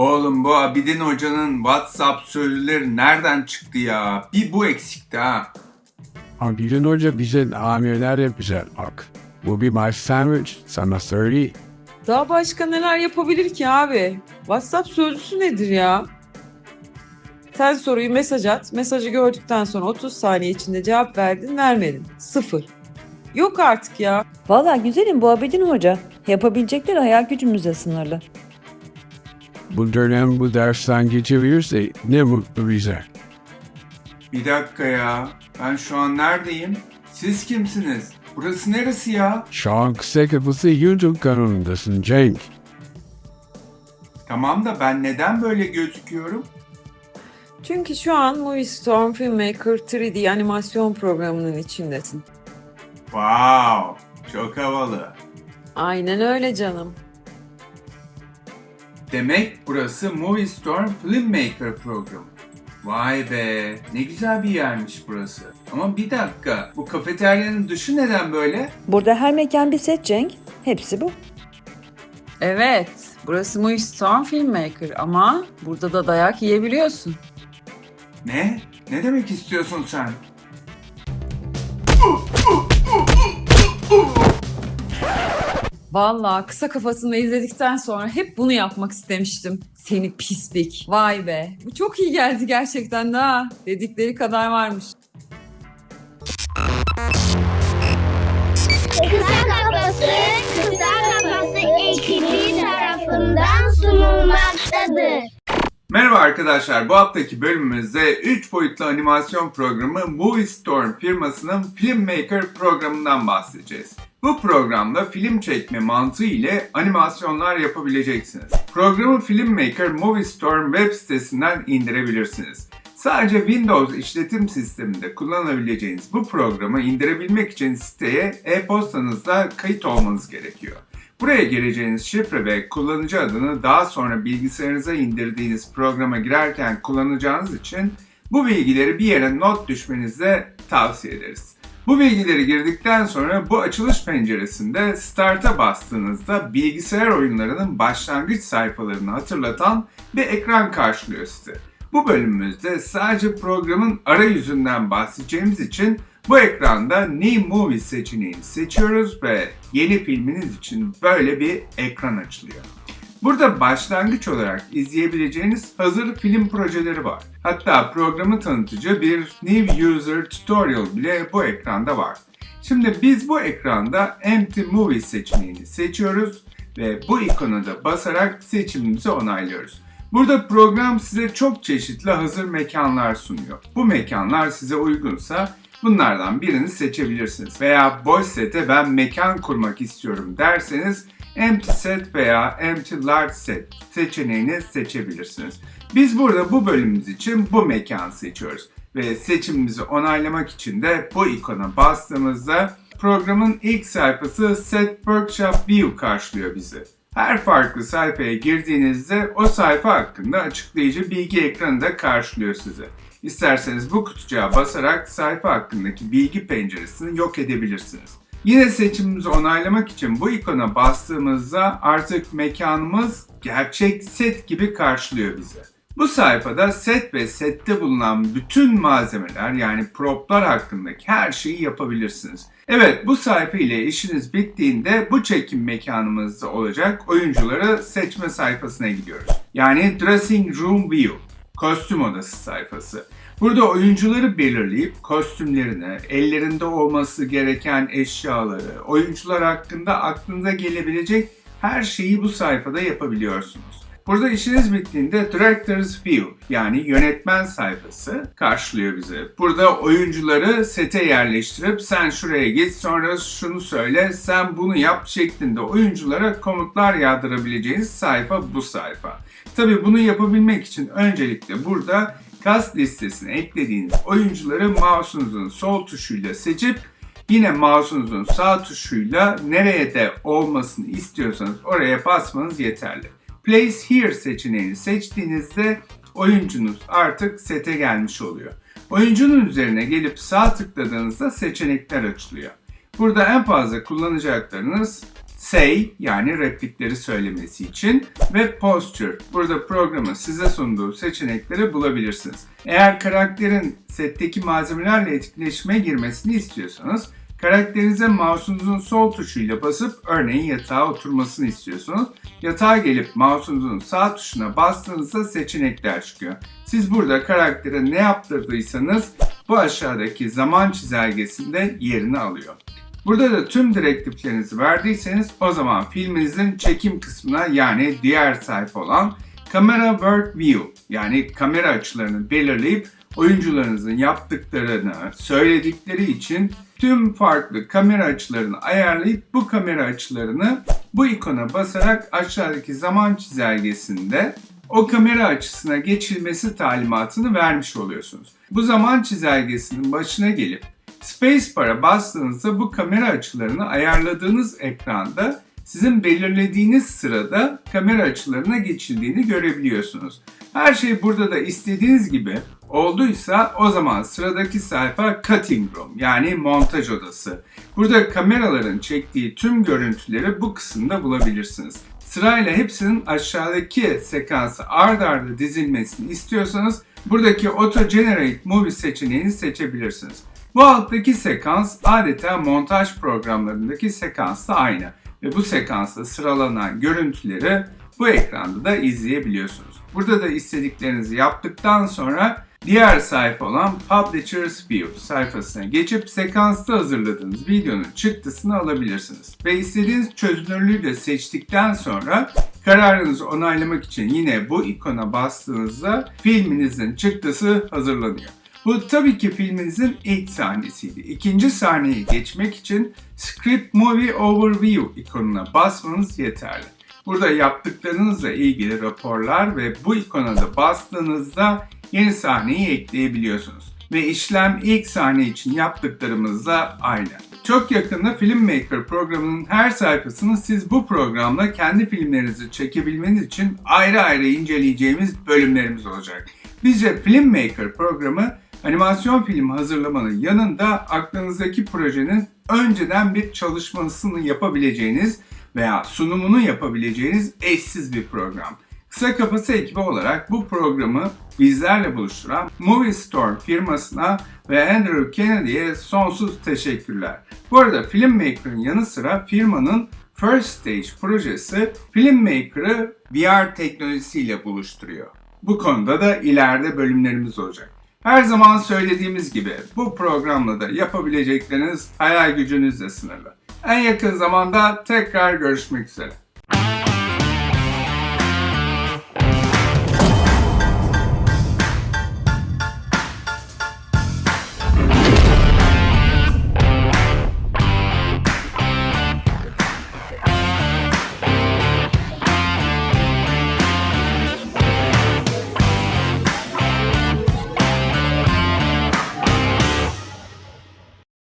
Oğlum bu Abidin Hoca'nın WhatsApp sözleri nereden çıktı ya? Bir bu eksikti ha. Abidin Hoca bize amirler yapacak bak. Bu bir başlangıç sana söyleyeyim. Daha başka neler yapabilir ki abi? WhatsApp sözlüsü nedir ya? Sen soruyu mesaj at. Mesajı gördükten sonra 30 saniye içinde cevap verdin vermedin. Sıfır. Yok artık ya. Valla güzelim bu Abedin Hoca. Yapabilecekleri hayal gücümüzle sınırlı. Bu dönem bu dersten geçebilirse ne mutlu bize. Bir dakika ya. Ben şu an neredeyim? Siz kimsiniz? Burası neresi ya? Şu an kısa kapısı YouTube kanalındasın Cenk. Tamam da ben neden böyle gözüküyorum? Çünkü şu an Movie Storm Filmmaker 3D animasyon programının içindesin. Wow, çok havalı. Aynen öyle canım. Demek burası Movie Storm Filmmaker programı. Vay be, ne güzel bir yermiş burası. Ama bir dakika, bu kafeteryanın dışı neden böyle? Burada her mekan bir set Cenk. Hepsi bu. Evet, burası Movie Storm Filmmaker ama burada da dayak yiyebiliyorsun. Ne? Ne demek istiyorsun sen? Vallahi kısa kafasını izledikten sonra hep bunu yapmak istemiştim. Seni pislik. Vay be. Bu çok iyi geldi gerçekten de ha. Dedikleri kadar varmış. Kısa Kafası, Kısa Kafası ekibi tarafından sunulmaktadır. Merhaba arkadaşlar, bu haftaki bölümümüzde 3 boyutlu animasyon programı Movie Storm firmasının Filmmaker programından bahsedeceğiz. Bu programda film çekme mantığı ile animasyonlar yapabileceksiniz. Programı Filmmaker Movie Storm web sitesinden indirebilirsiniz. Sadece Windows işletim sisteminde kullanabileceğiniz bu programı indirebilmek için siteye e-postanızla kayıt olmanız gerekiyor. Buraya gireceğiniz şifre ve kullanıcı adını daha sonra bilgisayarınıza indirdiğiniz programa girerken kullanacağınız için bu bilgileri bir yere not düşmenizi tavsiye ederiz. Bu bilgileri girdikten sonra bu açılış penceresinde Start'a bastığınızda bilgisayar oyunlarının başlangıç sayfalarını hatırlatan bir ekran karşılıyor sizi. Bu bölümümüzde sadece programın arayüzünden bahsedeceğimiz için bu ekranda New Movie seçeneğini seçiyoruz ve yeni filminiz için böyle bir ekran açılıyor. Burada başlangıç olarak izleyebileceğiniz hazır film projeleri var. Hatta programı tanıtıcı bir New User Tutorial bile bu ekranda var. Şimdi biz bu ekranda Empty Movie seçeneğini seçiyoruz ve bu ikona da basarak seçimimizi onaylıyoruz. Burada program size çok çeşitli hazır mekanlar sunuyor. Bu mekanlar size uygunsa bunlardan birini seçebilirsiniz. Veya boş sete ben mekan kurmak istiyorum derseniz Empty Set veya Empty Large Set seçeneğini seçebilirsiniz. Biz burada bu bölümümüz için bu mekanı seçiyoruz. Ve seçimimizi onaylamak için de bu ikona bastığımızda programın ilk sayfası Set Workshop View karşılıyor bizi. Her farklı sayfaya girdiğinizde o sayfa hakkında açıklayıcı bilgi ekranı da karşılıyor sizi. İsterseniz bu kutucuğa basarak sayfa hakkındaki bilgi penceresini yok edebilirsiniz. Yine seçimimizi onaylamak için bu ikona bastığımızda artık mekanımız gerçek set gibi karşılıyor bizi. Bu sayfada set ve sette bulunan bütün malzemeler yani proplar hakkındaki her şeyi yapabilirsiniz. Evet bu sayfa ile işiniz bittiğinde bu çekim mekanımızda olacak oyuncuları seçme sayfasına gidiyoruz. Yani Dressing Room View, kostüm odası sayfası. Burada oyuncuları belirleyip kostümlerini, ellerinde olması gereken eşyaları, oyuncular hakkında aklınıza gelebilecek her şeyi bu sayfada yapabiliyorsunuz. Burada işiniz bittiğinde Director's View yani yönetmen sayfası karşılıyor bizi. Burada oyuncuları sete yerleştirip sen şuraya git sonra şunu söyle sen bunu yap şeklinde oyunculara komutlar yağdırabileceğiniz sayfa bu sayfa. Tabi bunu yapabilmek için öncelikle burada kast listesine eklediğiniz oyuncuları mouse'unuzun sol tuşuyla seçip yine mouse'unuzun sağ tuşuyla nereye de olmasını istiyorsanız oraya basmanız yeterli. Place Here seçeneğini seçtiğinizde oyuncunuz artık sete gelmiş oluyor. Oyuncunun üzerine gelip sağ tıkladığınızda seçenekler açılıyor. Burada en fazla kullanacaklarınız say yani replikleri söylemesi için ve posture. Burada programın size sunduğu seçenekleri bulabilirsiniz. Eğer karakterin setteki malzemelerle etkileşime girmesini istiyorsanız karakterinize mouse'unuzun sol tuşuyla basıp örneğin yatağa oturmasını istiyorsunuz. Yatağa gelip mouse'unuzun sağ tuşuna bastığınızda seçenekler çıkıyor. Siz burada karaktere ne yaptırdıysanız bu aşağıdaki zaman çizelgesinde yerini alıyor. Burada da tüm direktiflerinizi verdiyseniz o zaman filminizin çekim kısmına yani diğer sayfa olan Camera Work View yani kamera açılarını belirleyip oyuncularınızın yaptıklarını, söyledikleri için tüm farklı kamera açılarını ayarlayıp bu kamera açılarını bu ikona basarak aşağıdaki zaman çizelgesinde o kamera açısına geçilmesi talimatını vermiş oluyorsunuz. Bu zaman çizelgesinin başına gelip Spacebar'a bastığınızda bu kamera açılarını ayarladığınız ekranda sizin belirlediğiniz sırada kamera açılarına geçildiğini görebiliyorsunuz. Her şey burada da istediğiniz gibi olduysa o zaman sıradaki sayfa Cutting Room yani montaj odası. Burada kameraların çektiği tüm görüntüleri bu kısımda bulabilirsiniz. Sırayla hepsinin aşağıdaki sekansı ard arda dizilmesini istiyorsanız buradaki Auto Generate Movie seçeneğini seçebilirsiniz. Bu alttaki sekans adeta montaj programlarındaki sekansla aynı ve bu sekansta sıralanan görüntüleri bu ekranda da izleyebiliyorsunuz. Burada da istediklerinizi yaptıktan sonra diğer sayfa olan Publisher's View sayfasına geçip sekansta hazırladığınız videonun çıktısını alabilirsiniz. Ve istediğiniz çözünürlüğü de seçtikten sonra kararınızı onaylamak için yine bu ikona bastığınızda filminizin çıktısı hazırlanıyor. Bu tabii ki filminizin ilk sahnesiydi. İkinci sahneye geçmek için Script Movie Overview ikonuna basmanız yeterli. Burada yaptıklarınızla ilgili raporlar ve bu ikona da bastığınızda yeni sahneyi ekleyebiliyorsunuz. Ve işlem ilk sahne için yaptıklarımızla aynı. Çok yakında Filmmaker programının her sayfasını siz bu programla kendi filmlerinizi çekebilmeniz için ayrı ayrı inceleyeceğimiz bölümlerimiz olacak. Bizce Filmmaker programı animasyon film hazırlamanın yanında aklınızdaki projenin önceden bir çalışmasını yapabileceğiniz veya sunumunu yapabileceğiniz eşsiz bir program. Kısa Kafası ekibi olarak bu programı bizlerle buluşturan Movie Storm firmasına ve Andrew Kennedy'ye sonsuz teşekkürler. Bu arada Filmmaker'ın yanı sıra firmanın First Stage projesi Filmmaker'ı VR teknolojisiyle buluşturuyor. Bu konuda da ileride bölümlerimiz olacak. Her zaman söylediğimiz gibi bu programla da yapabilecekleriniz hayal gücünüzle sınırlı. En yakın zamanda tekrar görüşmek üzere.